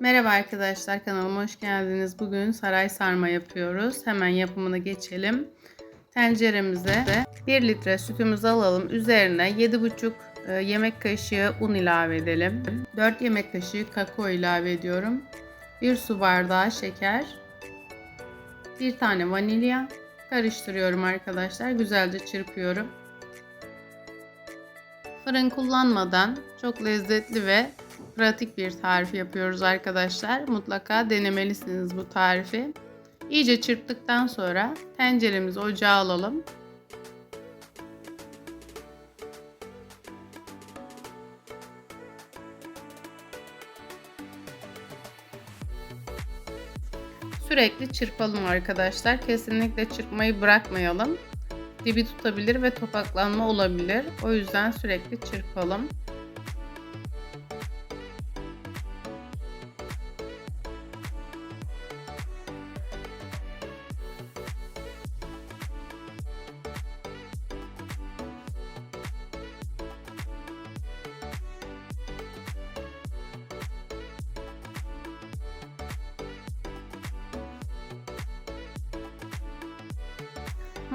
Merhaba arkadaşlar kanalıma hoş geldiniz. Bugün saray sarma yapıyoruz. Hemen yapımına geçelim. Tenceremize 1 litre sütümüzü alalım. Üzerine 7,5 e, yemek kaşığı un ilave edelim. 4 yemek kaşığı kakao ilave ediyorum. 1 su bardağı şeker. 1 tane vanilya. Karıştırıyorum arkadaşlar. Güzelce çırpıyorum. Fırın kullanmadan çok lezzetli ve pratik bir tarif yapıyoruz arkadaşlar. Mutlaka denemelisiniz bu tarifi. İyice çırptıktan sonra tenceremizi ocağa alalım. Sürekli çırpalım arkadaşlar. Kesinlikle çırpmayı bırakmayalım. Dibi tutabilir ve topaklanma olabilir. O yüzden sürekli çırpalım.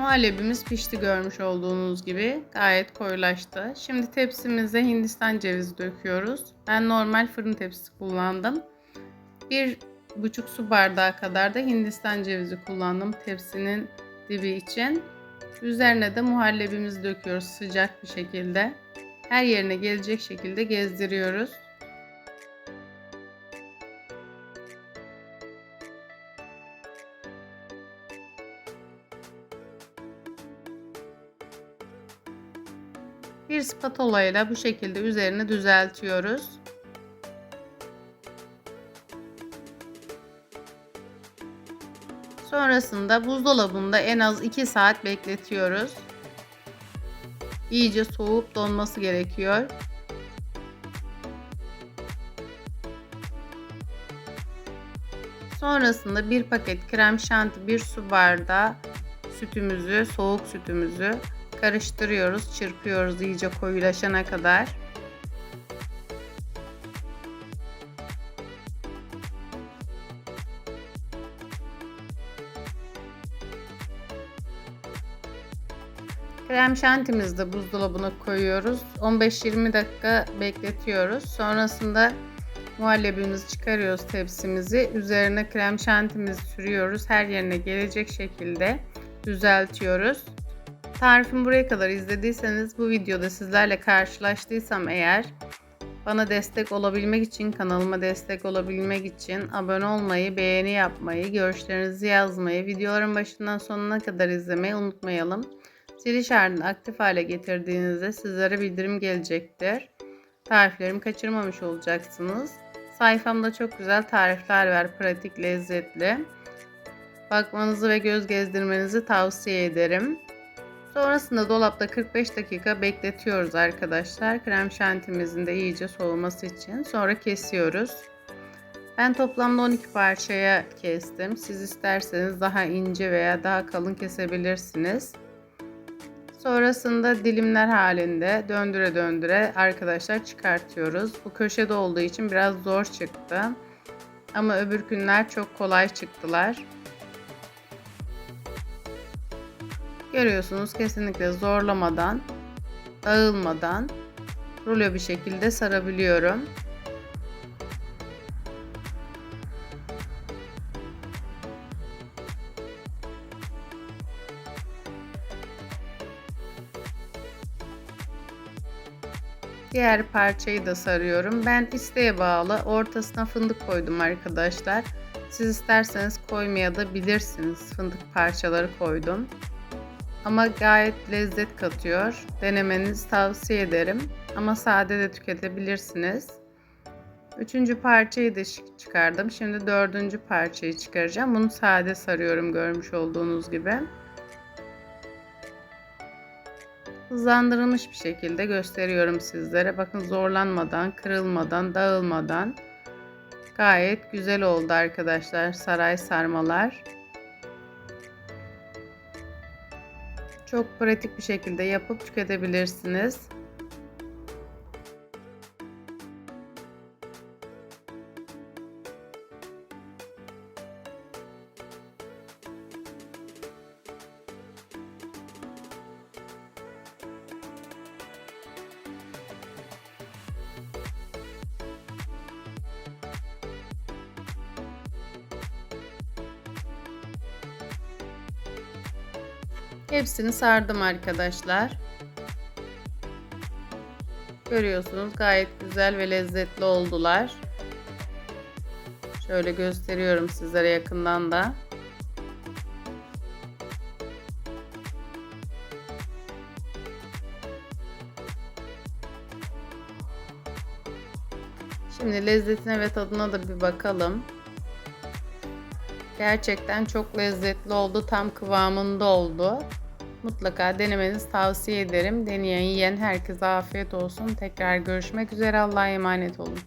Muhallebimiz pişti görmüş olduğunuz gibi. Gayet koyulaştı. Şimdi tepsimize hindistan cevizi döküyoruz. Ben normal fırın tepsisi kullandım. Bir buçuk su bardağı kadar da hindistan cevizi kullandım tepsinin dibi için. Üzerine de muhallebimizi döküyoruz sıcak bir şekilde. Her yerine gelecek şekilde gezdiriyoruz. Bir spatula ile bu şekilde üzerine düzeltiyoruz. Sonrasında buzdolabında en az 2 saat bekletiyoruz. İyice soğup donması gerekiyor. Sonrasında bir paket krem şanti, bir su bardağı sütümüzü, soğuk sütümüzü karıştırıyoruz, çırpıyoruz iyice koyulaşana kadar. Krem şantimizi de buzdolabına koyuyoruz. 15-20 dakika bekletiyoruz. Sonrasında muhallebimizi çıkarıyoruz tepsimizi. Üzerine krem şantimizi sürüyoruz. Her yerine gelecek şekilde düzeltiyoruz. Tarifimi buraya kadar izlediyseniz bu videoda sizlerle karşılaştıysam eğer bana destek olabilmek için, kanalıma destek olabilmek için abone olmayı, beğeni yapmayı, görüşlerinizi yazmayı, videoların başından sonuna kadar izlemeyi unutmayalım. Zil işaretini aktif hale getirdiğinizde sizlere bildirim gelecektir. Tariflerimi kaçırmamış olacaksınız. Sayfamda çok güzel tarifler var, pratik, lezzetli. Bakmanızı ve göz gezdirmenizi tavsiye ederim. Sonrasında dolapta 45 dakika bekletiyoruz arkadaşlar. Krem şantimizin de iyice soğuması için. Sonra kesiyoruz. Ben toplamda 12 parçaya kestim. Siz isterseniz daha ince veya daha kalın kesebilirsiniz. Sonrasında dilimler halinde döndüre döndüre arkadaşlar çıkartıyoruz. Bu köşede olduğu için biraz zor çıktı. Ama öbür günler çok kolay çıktılar. Görüyorsunuz kesinlikle zorlamadan, dağılmadan rulo bir şekilde sarabiliyorum. Diğer parçayı da sarıyorum. Ben isteğe bağlı ortasına fındık koydum arkadaşlar. Siz isterseniz koymaya da bilirsiniz. Fındık parçaları koydum. Ama gayet lezzet katıyor. Denemenizi tavsiye ederim. Ama sade de tüketebilirsiniz. Üçüncü parçayı da çıkardım. Şimdi dördüncü parçayı çıkaracağım. Bunu sade sarıyorum görmüş olduğunuz gibi. Hızlandırılmış bir şekilde gösteriyorum sizlere. Bakın zorlanmadan, kırılmadan, dağılmadan gayet güzel oldu arkadaşlar saray sarmalar. Çok pratik bir şekilde yapıp tüketebilirsiniz. – Hepsini sardım arkadaşlar. Görüyorsunuz gayet güzel ve lezzetli oldular. Şöyle gösteriyorum sizlere yakından da. Şimdi lezzetine ve tadına da bir bakalım. Gerçekten çok lezzetli oldu. Tam kıvamında oldu. Mutlaka denemenizi tavsiye ederim. Deneyen yiyen herkese afiyet olsun. Tekrar görüşmek üzere. Allah'a emanet olun.